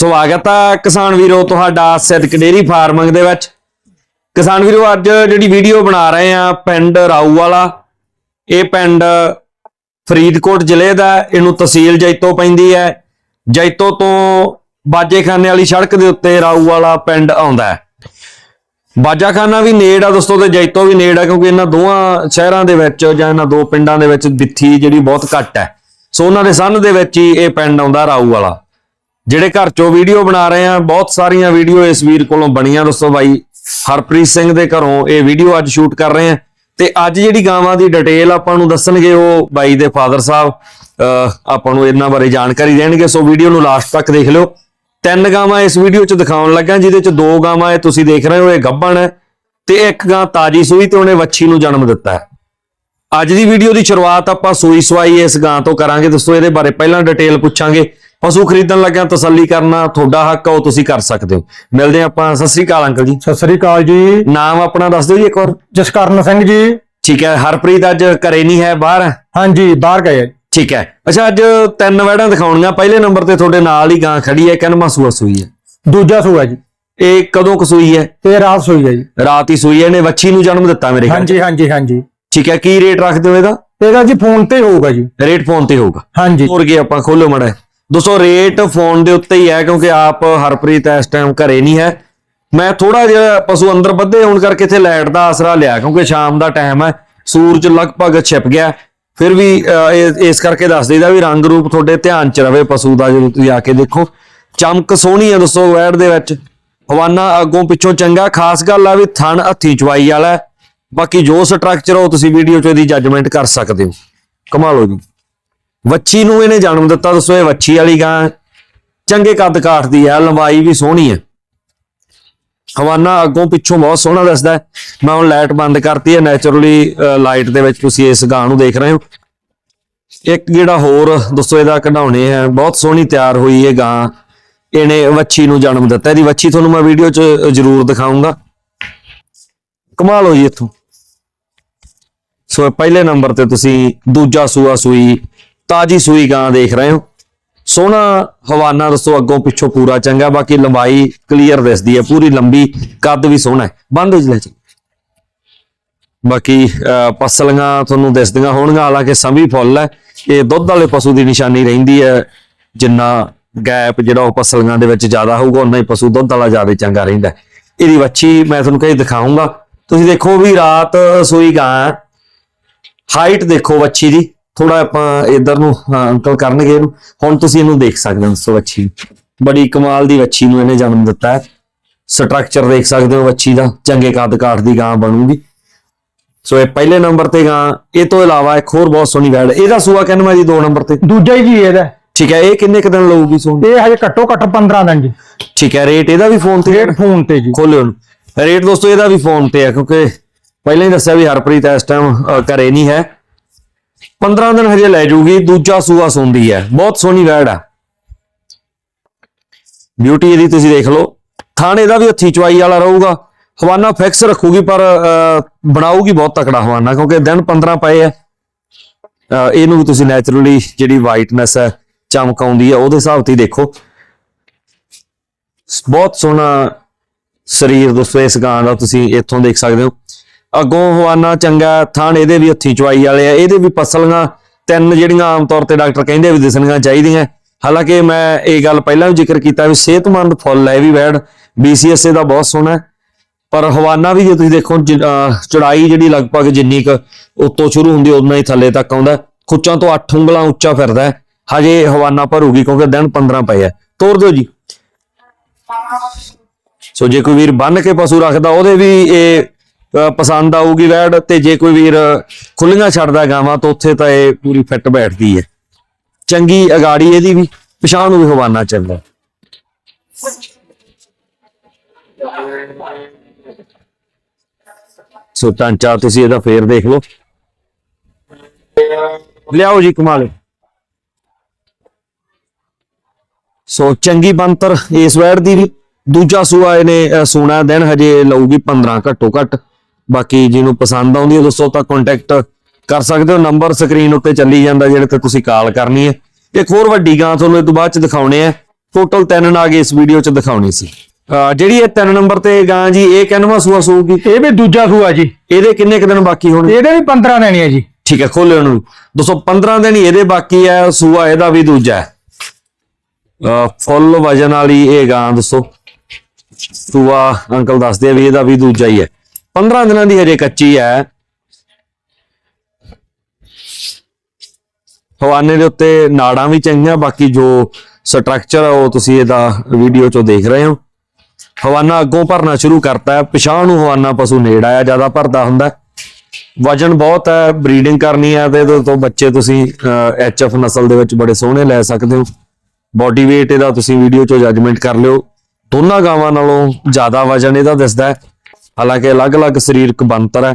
ਸਵਾਗਤ ਹੈ ਕਿਸਾਨ ਵੀਰੋ ਤੁਹਾਡਾ ਸਿੱਧਕ ਡੇਰੀ ਫਾਰਮਿੰਗ ਦੇ ਵਿੱਚ। ਕਿਸਾਨ ਵੀਰੋ, ਅੱਜ ਜਿਹੜੀ ਵੀਡੀਓ ਬਣਾ ਰਹੇ ਆ ਪਿੰਡ ਰਾਊ ਵਾਲਾ, ਇਹ ਪਿੰਡ ਫਰੀਦਕੋਟ ਜ਼ਿਲ੍ਹੇ ਦਾ ਇਹਨੂੰ ਤਹਿਸੀਲ ਜੈਤੋ ਪੈਂਦੀ ਹੈ। ਜੈਤੋ ਤੋਂ ਬਾਜੇਖਾਨੇ ਵਾਲੀ ਸੜਕ ਦੇ ਉੱਤੇ ਰਾਊ ਵਾਲਾ ਪਿੰਡ ਆਉਂਦਾ ਹੈ। ਬਾਜਾਖਾਨਾ ਵੀ ਨੇੜ ਆ ਦੋਸਤੋ ਤੇ ਜੈਤੋ ਵੀ ਨੇੜ ਆ, ਕਿਉਂਕਿ ਇਹਨਾਂ ਦੋਹਾਂ ਸ਼ਹਿਰਾਂ ਦੇ ਵਿੱਚ ਜਾਂ ਇਹਨਾਂ ਦੋ ਪਿੰਡਾਂ ਦੇ ਵਿੱਚ ਬਿੱਥੀ ਜਿਹੜੀ ਬਹੁਤ ਘੱਟ ਹੈ। ਸੋ ਉਹਨਾਂ ਦੇ ਸੰਨ ਦੇ ਵਿੱਚ ਹੀ ਇਹ ਪਿੰਡ ਆਉਂਦਾ ਰਾਊ ਵਾਲਾ। ਜਿਹੜੇ ਘਰ ਚੋਂ ਵੀਡੀਓ ਬਣਾ ਰਹੇ ਆ, ਬਹੁਤ ਸਾਰੀਆਂ ਵੀਡੀਓ ਇਸ ਵੀਰ ਕੋਲੋਂ ਬਣੀਆਂ। ਦੋਸਤੋ ਬਾਈ ਹਰਪ੍ਰੀਤ ਸਿੰਘ ਦੇ ਘਰੋਂ ਇਹ ਵੀਡੀਓ ਅੱਜ ਸ਼ੂਟ ਕਰ ਰਹੇ ਆ। ਤੇ ਅੱਜ ਜਿਹੜੀ ਗਾਵਾਂ ਦੀ ਡਿਟੇਲ ਆਪਾਂ ਨੂੰ ਦੱਸਣਗੇ, ਉਹ ਬਾਈ ਦੇ ਫਾਦਰ ਸਾਹਿਬ ਆਪਾਂ ਨੂੰ ਇਹਨਾਂ ਬਾਰੇ ਜਾਣਕਾਰੀ ਦੇਣਗੇ। ਸੋ ਵੀਡੀਓ ਨੂੰ ਲਾਸਟ ਤੱਕ ਦੇਖ ਲਿਓ। ਤਿੰਨ ਗਾਵਾਂ ਇਸ ਵੀਡੀਓ 'ਚ ਦਿਖਾਉਣ ਲੱਗਾ, ਜਿਹਦੇ 'ਚ ਦੋ ਗਾਵਾਂ ਇਹ ਤੁਸੀਂ ਦੇਖ ਰਹੇ ਹੋ, ਇਹ ਗੱਭਣ ਹੈ ਤੇ ਇੱਕ ਗਾਂ ਤਾਜੀ ਸੂਈ ਤੇ ਉਹਨੇ ਵੱਛੀ ਨੂੰ ਜਨਮ ਦਿੱਤਾ ਹੈ। ਅੱਜ ਦੀ ਵੀਡੀਓ ਦੀ ਸ਼ੁਰੂਆਤ ਆਪਾਂ ਸੂਈ ਸਵਾਈ ਇਸ ਗਾਂ ਤੋਂ ਕਰਾਂਗੇ। ਦੋਸਤੋ, ਇਹਦੇ ਬਾਰੇ ਪਹਿਲਾਂ ਡਿਟੇਲ ਪੁੱਛਾਂਗੇ। ਪਸ਼ੂ ਖਰੀਦਣ ਲੱਗਿਆਂ ਤਸੱਲੀ ਕਰਨਾ ਤੁਹਾਡਾ ਹੱਕ ਆ ਉਹ ਤੁਸੀਂ ਕਰ ਸਕਦੇ ਹੋ। ਮਿਲਦੇ ਆਪਾਂ। ਸਤਿ ਸ੍ਰੀ ਅਕਾਲ ਅੰਕਲ ਜੀ। ਸਤਿ ਸ੍ਰੀ ਅਕਾਲ ਜੀ। ਨਾਮ ਆਪਣਾ ਦੱਸ ਦਿਓ ਜੀ ਇੱਕ ਵਾਰ। ਜਸਕਰਨ ਸਿੰਘ ਜੀ। ਠੀਕ ਹੈ ਹਰਪ੍ਰੀਤ ਅੱਜ ਘਰੇ ਨਹੀਂ ਹੈ ਬਾਹਰ ਹਾਂਜੀ ਬਾਹਰ ਗਏ। ਠੀਕ ਹੈ। ਅੱਛਾ ਅੱਜ ਤਿੰਨ ਵੈੜਾਂ ਦਿਖਾਉਣੀਆਂ। ਪਹਿਲੇ ਨੰਬਰ ਤੇ ਤੁਹਾਡੇ ਨਾਲ ਹੀ ਗਾਂ ਖੜੀ ਹੈ ਕਿੰਨਵਾਂ ਸੂਆ ਸੂਈ ਹੈ? ਦੂਜਾ ਸੂਆ ਜੀ। ਇਹ ਕਦੋਂ ਕੁ ਸੂਈ ਹੈ? ਤੇ ਰਾਤ ਸੂਈ ਹੈ ਜੀ। ਰਾਤ ਹੀ ਸੂਈ ਹੈ ਇਹਨੇ ਵੱਛੀ ਨੂੰ ਜਨਮ ਦਿੱਤਾ ਮੇਰੇ ਖਿਆਲ ਹਾਂਜੀ ਹਾਂਜੀ ਹਾਂਜੀ। ਠੀਕ ਹੈ ਕੀ ਰੇਟ ਰੱਖਦੇ ਹੋ ਇਹਦਾ? ਇਹਦਾ ਜੀ ਫੋਨ ਤੇ ਹੋਊਗਾ ਜੀ। ਰੇਟ ਫੋਨ ਤੇ ਹੋਊਗਾ। ਹਾਂਜੀ। ਹੋਰ ਕੀ ਆਪਾਂ ਖੋਲੋ ਮੜਾ ਦੋਸਤੋ ਰੇਟ ਫੋਨ ਦੇ ਉੱਤੇ ਹੀ ਹੈ ਕਿਉਂਕਿ ਆਪ ਹਰਪ੍ਰੀਤ ਇਸ ਟਾਈਮ ਘਰੇ ਨਹੀਂ ਹੈ। ਮੈਂ ਥੋੜਾ ਜਿਹਾ ਪਸ਼ੂ ਅੰਦਰ ਬੱਧੇ ਹੋਣ ਕਰਕੇ ਇੱਥੇ ਲਾਈਟ ਦਾ ਆਸਰਾ ਲਿਆ ਕਿਉਂਕਿ ਸ਼ਾਮ ਦਾ ਟਾਈਮ ਹੈ, ਸੂਰਜ ਲਗਭਗ ਛਿਪ ਗਿਆ ਫਿਰ ਵੀ ਇਹ- ਇਸ ਕਰਕੇ ਦੱਸ ਦਈਦਾ ਵੀ ਰੰਗ ਰੂਪ ਤੁਹਾਡੇ ਧਿਆਨ ਚ ਰਵੇ, ਪਸ਼ੂ ਦਾ ਜਦੋਂ ਤੁਸੀਂ ਆ ਕੇ ਦੇਖੋ। ਚਮਕ ਸੋਹਣੀ ਹੈ ਦੋਸਤੋ ਵੈੜ ਦੇ ਵਿੱਚ। ਹਵਾਨਾ ਅੱਗੋਂ ਪਿੱਛੋਂ ਚੰਗਾ, ਖਾਸ ਗੱਲ ਆ ਵੀ ਥਣ ਹੱਥੀ ਚਵਾਈ ਵਾਲਾ ਬਾਕੀ ਜੋ ਸਟਰਕਚਰ ਉਹ ਤੁਸੀਂ ਵੀਡੀਓ 'ਚ ਇਹਦੀ ਜੱਜਮੈਂਟ ਕਰ ਸਕਦੇ ਹੋ। ਕਮਾਲੋ ਜੀ। ਵੱਛੀ ਨੂੰ ਇਹਨੇ ਜਨਮ ਦਿੱਤਾ, ਦੱਸੋ ਇਹ ਵੱਛੀ ਵਾਲੀ ਗਾਂ ਚੰਗੇ ਕੱਦ ਕਾਠ ਦੀ ਹੈ, ਲੰਬਾਈ ਵੀ ਸੋਹਣੀ ਹੈ। ਹਵਾਨਾ ਅੱਗੋਂ ਪਿੱਛੋਂ ਬਹੁਤ ਸੋਹਣਾ ਦੱਸਦਾ ਹੈ। ਮੈਂ ਹੁਣ ਲਾਈਟ ਬੰਦ ਕਰਤੀ ਹੈ ਨੇਚਰਲੀ ਲਾਈਟ ਦੇ ਵਿੱਚ ਤੁਸੀਂ ਇਸ ਗਾਂ ਨੂੰ ਦੇਖ ਰਹੇ ਹੋ। ਇੱਕ ਜਿਹੜਾ ਹੋਰ ਦੋਸਤੋ ਇਹਦਾ ਕਢਾਉਣੇ ਹੈ, ਬਹੁਤ ਸੋਹਣੀ ਤਿਆਰ ਹੋਈ ਇਹ ਗਾਂ। ਇਹਨੇ ਵੱਛੀ ਨੂੰ ਜਨਮ ਦਿੱਤਾ, ਇਹਦੀ ਵੱਛੀ ਤੁਹਾਨੂੰ ਮੈਂ ਵੀਡੀਓ 'ਚ ਜ਼ਰੂਰ ਦਿਖਾਉਂਗਾ ਕਮਾਲ ਹੋਈ ਇੱਥੋਂ। ਸੋ ਇਹ ਪਹਿਲੇ ਨੰਬਰ ਤੇ ਤੁਸੀਂ ਦੂਜਾ ਸੂਆ ਸੂਈ ਤਾਜੀ ਸੂਈ ਗਾਂ ਦੇਖ ਰਹੇ ਹੋ। ਸੋਹਣਾ ਹਵਾਨਾ ਦੱਸੋ ਅੱਗੋਂ ਪਿੱਛੋਂ ਪੂਰਾ ਚੰਗਾ ਬਾਕੀ ਲੰਬਾਈ ਕਲੀਅਰ ਦਿਸਦੀ ਹੈ। ਪੂਰੀ ਲੰਬੀ ਕੱਦ ਵੀ ਸੋਹਣਾ ਹੈ। ਬੰਦ ਹੋ ਜਲੇ ਚ ਬਾਕੀ ਅਹ, ਪਸਲੀਆਂ ਤੁਹਾਨੂੰ ਦਿਸਦੀਆਂ ਹੋਣਗੀਆਂ ਹਾਲਾਂਕਿ ਸਮੀ ਫੁੱਲ ਹੈ। ਇਹ ਦੁੱਧ ਵਾਲੇ ਪਸ਼ੂ ਦੀ ਨਿਸ਼ਾਨੀ ਰਹਿੰਦੀ ਹੈ। ਜਿੰਨਾ ਗੈਪ ਜਿਹੜਾ ਉਹ ਪਸਲੀਆਂ ਦੇ ਵਿੱਚ ਜ਼ਿਆਦਾ ਹੋਊਗਾ ਉਨਾ ਹੀ ਪਸ਼ੂ ਦੁੱਧ ਵਾਲਾ ਜ਼ਿਆਦਾ ਚੰਗਾ ਰਹਿੰਦਾ ਇਹਦੀ ਵੱਛੀ ਮੈਂ ਤੁਹਾਨੂੰ ਕਹੀ ਦਿਖਾਉਂਗਾ ਤੁਸੀਂ ਦੇਖੋ ਵੀ ਰਾਤ ਸੂਈ ਗਾਂ ਹੈ। ਹਾਈਟ ਦੇਖੋ ਵੱਛੀ ਦੀ। ਥੋੜਾ ਆਪਾਂ ਇਧਰ ਨੂੰ ਅੰਕਲ ਕਰਨਗੇ। ਇਹਨੂੰ ਹੁਣ ਤੁਸੀਂ ਇਹਨੂੰ ਦੇਖ ਸਕਦੇ ਹੋ ਸੋ ਵੱਛੀ। ਬੜੀ ਕਮਾਲ ਦੀ ਵੱਛੀ ਨੂੰ ਇਹਨੇ ਜਨਮ ਦਿੱਤਾ ਹੈ। ਸਟਰਕਚਰ ਦੇਖ ਸਕਦੇ ਹੋ ਵੱਛੀ ਦਾ ਚੰਗੇ ਕੱਦ ਕਾਠ ਦੀ ਗਾਂ ਬਣੂਗੀ। ਸੋ ਇਹ ਪਹਿਲੇ ਨੰਬਰ ਤੇ ਗਾਂ ਇਹ ਤੋਂ ਇਲਾਵਾ ਇੱਕ ਹੋਰ ਬਹੁਤ ਸੋਹਣੀ ਵੈੜ ਇਹਦਾ ਸੂਆ ਕਹਿੰਦਾ ਜੀ ਦੋ ਨੰਬਰ ਤੇ? ਦੂਜਾ ਹੀ ਜੀ ਇਹਦਾ। ਠੀਕ ਹੈ ਇਹ ਕਿੰਨੇ ਕੁ ਦਿਨ ਲਊਗੀ ਸੋਹਣੀ ਇਹ ਹਜੇ ਘੱਟੋ ਘੱਟ 15 ਦਿਨ ਜੀ। ਠੀਕ ਹੈ ਰੇਟ ਇਹਦਾ ਵੀ ਫੋਨ ਤੇ ਰੇਟ ਫੋਨ ਤੇ ਜੀ। ਖੋਲਿਓ ਰੇਟ ਦੋਸਤੋ ਇਹਦਾ ਵੀ ਫੋਨ ਤੇ ਹੈ ਕਿਉਂਕਿ ਪਹਿਲਾਂ ਹੀ ਦੱਸਿਆ ਵੀ ਹਰਪ੍ਰੀਤ ਇਸ ਟਾਈਮ ਘਰੇ ਨਹੀਂ ਹੈ। 15 ਦਿਨ ਹਜੇ ਲੈ ਜਾਊਗੀ ਦੂਜਾ ਸੂਆ ਸੁੰਦੀ ਹੈ। ਬਹੁਤ ਸੋਹਣੀ ਵੈੜ ਹੈ। ਬਿਊਟੀ ਇਹਦੀ ਤੁਸੀਂ ਦੇਖ ਲਓ। ਥਾਣੇ ਦਾ ਵੀ ਹੱਥੀ ਚਵਾਈ ਵਾਲਾ ਰਹੂਗਾ। ਹਵਾਨਾ ਫਿਕਸ ਰੱਖੂਗੀ ਪਰ ਅਹ, ਬਣਾਊਗੀ ਬਹੁਤ ਤਕੜਾ ਹਵਾਨਾ ਕਿਉਂਕਿ ਦਿਨ 15 ਪਏ ਹੈ। ਅਹ, ਇਹਨੂੰ ਵੀ ਤੁਸੀਂ ਨੇਚਰਲੀ ਜਿਹੜੀ ਵਾਈਟਨੈਸ ਹੈ ਚਮਕ ਆਉਂਦੀ ਹੈ ਉਹਦੇ ਹਿਸਾਬ ਤੇ ਦੇਖੋ। ਬਹੁਤ ਸੋਹਣਾ ਸਰੀਰ ਦੋਸਤੋ ਇਸ ਗਾਂ ਦਾ ਤੁਸੀਂ ਇੱਥੋਂ ਦੇਖ ਸਕਦੇ ਹੋ। ਅੱਗੋਂ ਹਵਾਨਾ ਚੰਗਾ ਥਾਣ ਇਹਦੇ ਵੀ ਹੱਥੀ ਚਵਾਈ ਵਾਲੇ ਆ, ਇਹਦੇ ਵੀ ਪਸਲੀਆਂ ਤਿੰਨ ਜਿਹੜੀਆਂ ਆਮ ਤੌਰ ਤੇ ਡਾਕਟਰ ਕਹਿੰਦੇ ਵੀ ਦਿਸਣੀਆਂ ਚਾਹੀਦੀਆਂ। ਹਾਲਾਂਕਿ ਮੈਂ ਇਹ ਗੱਲ ਪਹਿਲਾਂ ਵੀ ਜ਼ਿਕਰ ਕੀਤਾ ਵੀ ਸਿਹਤਮੰਦ ਫੁੱਲ ਹੈ ਵੀ ਵੈੜ BCSA ਦਾ ਬਹੁਤ ਸੋਹਣਾ ਪਰ ਹਵਾਨਾ ਵੀ ਜੇ ਤੁਸੀਂ ਦੇਖੋ, ਜ- ਜਿਹੜੀ ਲਗਭਗ ਜਿੰਨੀ ਕੁ ਉੱਤੋਂ ਸ਼ੁਰੂ ਹੁੰਦੀ, ਉਦੋਂ ਹੀ ਥੱਲੇ ਤੱਕ ਆਉਂਦਾ ਹੈ। ਖੁੱਚਾਂ ਤੋਂ 8 ਉਂਗਲਾਂ ਉੱਚਾ ਫਿਰਦਾ ਹੈ। ਹਜੇ ਹਵਾਨਾ ਭਰੂਗੀ ਕਿਉਂਕਿ ਦਿਨ 15 ਪਏ ਆ। ਤੋੜ ਦਿਓ ਜੀ। ਸੋ ਜੇ ਕੋਈ ਵੀਰ ਬੰਨ ਕੇ ਪਸ਼ੂ ਰੱਖਦਾ, ਉਹਦੇ ਵੀ ਇਹ ਪਸੰਦ ਆਊਗੀ ਵੈੜ ਤੇ ਜੇ ਕੋਈ ਵੀਰ ਖੁੱਲੀਆਂ ਛੱਡਦਾ ਗਾਵਾਂ ਤਾਂ ਉੱਥੇ ਤਾਂ ਇਹ ਪੂਰੀ ਫਿੱਟ ਬੈਠਦੀ ਹੈ। ਚੰਗੀ ਅਗਾੜੀ ਇਹਦੀ ਵੀ, ਪਛਾਣ ਨੂੰ ਵੀ ਹਵਾਨਾ ਚੱਲਦਾ ਸੋ ਟਾਂਚਾ ਤੁਸੀਂ ਇਹਦਾ ਫੇਰ ਦੇਖ ਲਓ। ਲਿਆਓ ਜੀ ਕਮਾਲ। ਸੋ ਚੰਗੀ ਬੰਤਰ ਇਸ ਵੈੜ ਦੀ ਵੀ। ਦੂਜਾ ਸੂਆ ਇਹਨੇ ਸੋਨਾ ਸੂਣਾ ਦਿਨ ਹਜੇ ਲਊਗੀ 15 ਘੱਟੋ ਘੱਟ। ਬਾਕੀ ਜਿਹਨੂੰ ਪਸੰਦ ਆਉਂਦੀ ਹੈ ਦੋਸਤੋ ਤਾਂ ਕੰਟੈਕਟ ਕਰ ਸਕਦੇ ਹੋ। ਨੰਬਰ ਸਕਰੀਨ ਉੱਤੇ ਚੱਲੀ ਜਾਂਦਾ ਜਿਹੜੇ ਤੇ ਤੁਸੀਂ ਕਾਲ ਕਰਨੀ ਹੈ। ਇੱਕ ਹੋਰ ਵੱਡੀ ਗਾਂ ਤੁਹਾਨੂੰ ਇਹ ਤੋਂ ਬਾਅਦ ਚ ਦਿਖਾਉਣੇ ਆ। ਟੋਟਲ ਤਿੰਨ ਨਾਗ ਇਸ ਵੀਡੀਓ 'ਚ ਦਿਖਾਉਣੀ ਸੀ। ਜਿਹੜੀ ਇਹ ਤਿੰਨ ਨੰਬਰ ਤੇ ਗਾਂ ਜੀ ਇਹ ਕਿੰਨਵਾਂ ਸੂਆ ਸੂਗੀ? ਇਹ ਵੀ ਦੂਜਾ ਸੂਆ ਜੀ। ਇਹਦੇ ਕਿੰਨੇ ਕੁ ਦਿਨ ਬਾਕੀ ਹੋਣਗੇ ਇਹਦੇ ਵੀ 15 ਦੇਣੀ ਹੈ ਜੀ। ਠੀਕ ਹੈ ਖੋਲੇ ਉਹਨੂੰ 215 ਦਿਨ ਇਹਦੇ ਬਾਕੀ ਹੈ ਸੂਆ ਇਹਦਾ ਵੀ ਦੂਜਾ ਹੈ। ਫੁੱਲ ਵਜਨ ਵਾਲੀ ਇਹ ਗਾਂ ਦੱਸੋ ਸੂਆ ਅੰਕਲ ਦੱਸਦੇ ਆ ਵੀ ਇਹਦਾ ਵੀ ਦੂਜਾ ਹੀ ਹੈ। 15 ਦਿਨਾਂ ਦੀ ਹਜੇ ਕੱਚੀ ਹੈ। ਹਵਾਨੇ ਦੇ ਉੱਤੇ ਨਾੜਾਂ ਵੀ ਚੰਗੀਆਂ, ਬਾਕੀ ਜੋ ਸਟਰਕਚਰ ਹੈ ਉਹ ਤੁਸੀਂ ਇਹਦਾ ਵੀਡੀਓ ਚੋਂ ਦੇਖ ਰਹੇ ਹੋ। ਹਵਾਨਾ ਅੱਗੋਂ ਭਰਨਾ ਸ਼ੁਰੂ ਕਰਤਾ ਹੈ। ਪਿਛਾਂ ਨੂੰ ਹਵਾਨਾ ਪਸ਼ੂ ਨੇੜ ਆਇਆ, ਜ਼ਿਆਦਾ ਭਰਦਾ ਹੁੰਦਾ ਵਜਨ ਬਹੁਤ ਹੈ ਬਰੀਡਿੰਗ ਕਰਨੀ ਹੈ ਤੇ ਇਹਦੇ ਤੋਂ ਬੱਚੇ ਤੁਸੀਂ ਐਚਐਫ ਨਸਲ ਦੇ ਵਿੱਚ ਬੜੇ ਸੋਹਣੇ ਲੈ ਸਕਦੇ ਹੋ। ਬਾਡੀ weight ਇਹਦਾ ਤੁਸੀਂ ਵੀਡੀਓ ਚੋਂ ਜੱਜਮੈਂਟ ਕਰ ਲਿਓ। ਦੋਨਾਂ ਗਾਵਾਂ ਨਾਲੋਂ ਜ਼ਿਆਦਾ ਵਜਨ ਇਹਦਾ ਦਿਸਦਾ ਹੈ। ਹਾਲਾਂਕਿ ਅਲੱਗ-ਅਲੱਗ ਸਰੀਰਕ ਬਣਤਰ ਹੈ।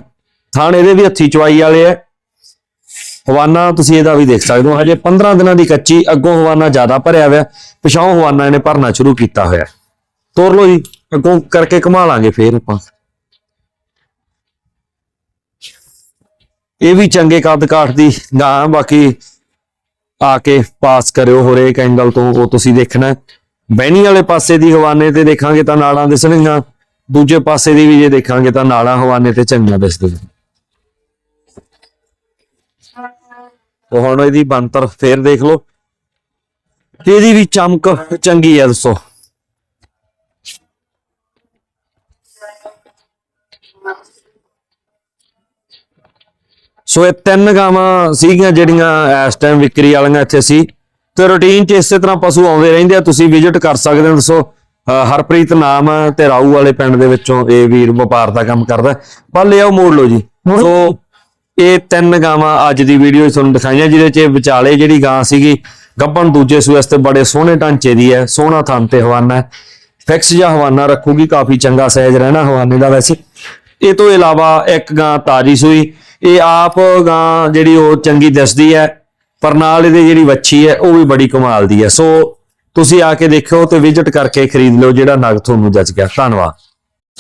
ਥਾਣ ਇਹਦੇ ਵੀ ਹੱਥੀ ਚਵਾਈ ਵਾਲੇ ਹੈ। ਹਵਾਨਾ, ਤੁਸੀਂ ਇਹਦਾ ਵੀ ਦੇਖ ਸਕਦੇ ਹੋ। ਹਜੇ 15 ਦਿਨਾਂ ਦੀ ਕੱਚੀ, ਅੱਗੋਂ ਹਵਾਨਾ ਜ਼ਿਆਦਾ ਭਰਿਆ ਹੋਇਆ ਪਿਛਾਉਂ ਹਵਾਨਾ ਇਹਨੇ ਭਰਨਾ ਸ਼ੁਰੂ ਕੀਤਾ ਹੋਇਆ ਤੋਰ ਲਓ ਜੀ, ਅੱਗੋਂ ਕਰਕੇ ਘੁਮਾ ਲਾਂਗੇ ਫੇਰ ਆਪਾਂ। ਇਹ ਵੀ ਚੰਗੇ ਕੱਦ ਕਾਠ ਦੀ ਗਾਂ ਬਾਕੀ ਆ ਕੇ ਪਾਸ ਕਰਿਓ ਹਰੇਕ ਐਂਗਲ ਤੋਂ, ਉਹ ਤੁਸੀਂ ਦੇਖਣਾ ਹੈ। ਬਹਿਣੀ ਵਾਲੇ ਪਾਸੇ ਦੀ ਹਵਾਨੇ ਤੇ ਦੇਖਾਂਗੇ ਤਾਂ ਨਾਲਾਂ ਦਿਸਣਗੀਆਂ। ਦੂਜੇ ਪਾਸੇ ਦੀ ਵੀ ਜੇ ਦੇਖਾਂਗੇ ਤਾਂ ਨਾਲਾਂ ਹਵਾਨੇ ਤੇ ਚੰਗੀਆਂ ਦਿਸਦੇ ਉਹ ਹੁਣ ਇਹਦੀ ਬੰਤਰ ਫੇਰ ਦੇਖ ਲਓ। ਇਹਦੀ ਵੀ ਚਮਕ ਚੰਗੀ ਹੈ ਦੱਸੋ। ਸੋ ਇਹ ਤਿੰਨ ਗਾਵਾਂ ਸੀਗੀਆਂ ਜਿਹੜੀਆਂ ਇਸ ਟਾਈਮ ਵਿਕਰੀ ਵਾਲੀਆਂ ਇੱਥੇ ਸੀ। ਤੇ ਰੁਟੀਨ 'ਚ ਇਸੇ ਤਰ੍ਹਾਂ ਪਸ਼ੂ ਆਉਂਦੇ ਰਹਿੰਦੇ ਆ, ਤੁਸੀਂ ਵਿਜ਼ਿਟ ਕਰ ਸਕਦੇ ਹੋ, ਦੱਸੋ। ਹਰਪ੍ਰੀਤ ਨਾਮ ਤੇ ਰਾਊ ਵਾਲੇ ਪਿੰਡ ਦੇ ਵਿੱਚੋਂ ਇਹ ਵੀਰ ਵਪਾਰ ਦਾ ਕੰਮ ਕਰਦਾ। ਹੈ। ਪਰ ਲਿਆਓ ਮੋੜ ਲਓ ਜੀ। ਸੋ ਇਹ ਤਿੰਨ ਗਾਵਾਂ ਅੱਜ ਦੀ ਵੀਡੀਓ ਤੁਹਾਨੂੰ ਦਿਖਾਈਆਂ ਜਿਹਦੇ 'ਚ ਇਹ ਵਿਚਾਲੇ ਜਿਹੜੀ ਗਾਂ ਸੀਗੀ ਗੱਬਣ ਦੂਜੇ ਸੂਏ ਵਾਸਤੇ ਬੜੇ ਸੋਹਣੇ ਢਾਂਚੇ ਦੀ ਹੈ ਸੋਹਣਾ ਥਣ ਤੇ ਹਵਾਨਾ ਫਿਕਸ ਜਿਹਾ ਹਵਾਨਾ ਰੱਖੂਗੀ ਕਾਫੀ ਚੰਗਾ ਸਾਈਜ਼ ਰਹਿਣਾ ਹਵਾਨੇ ਦਾ ਵੈਸੇ। ਇਹ ਤੋਂ ਇਲਾਵਾ ਇੱਕ ਗਾਂ ਤਾਜੀ ਸੂਈ ਇਹ ਆਪ ਗਾਂ ਜਿਹੜੀ ਉਹ ਚੰਗੀ ਦਿਸਦੀ ਹੈ ਪਰ ਨਾਲ ਇਹਦੇ ਜਿਹੜੀ ਵੱਛੀ ਹੈ ਉਹ ਵੀ ਬੜੀ ਕਮਾਲ ਦੀ ਹੈ। ਸੋ ਤੁਸੀਂ ਆ ਕੇ ਦੇਖਿਓ ਤੇ ਵਿਜ਼ਿਟ ਕਰਕੇ ਖਰੀਦ ਲਿਓ ਜਿਹੜਾ ਨਗ ਤੁਹਾਨੂੰ ਜੱਜ ਗਿਆ। ਧੰਨਵਾਦ।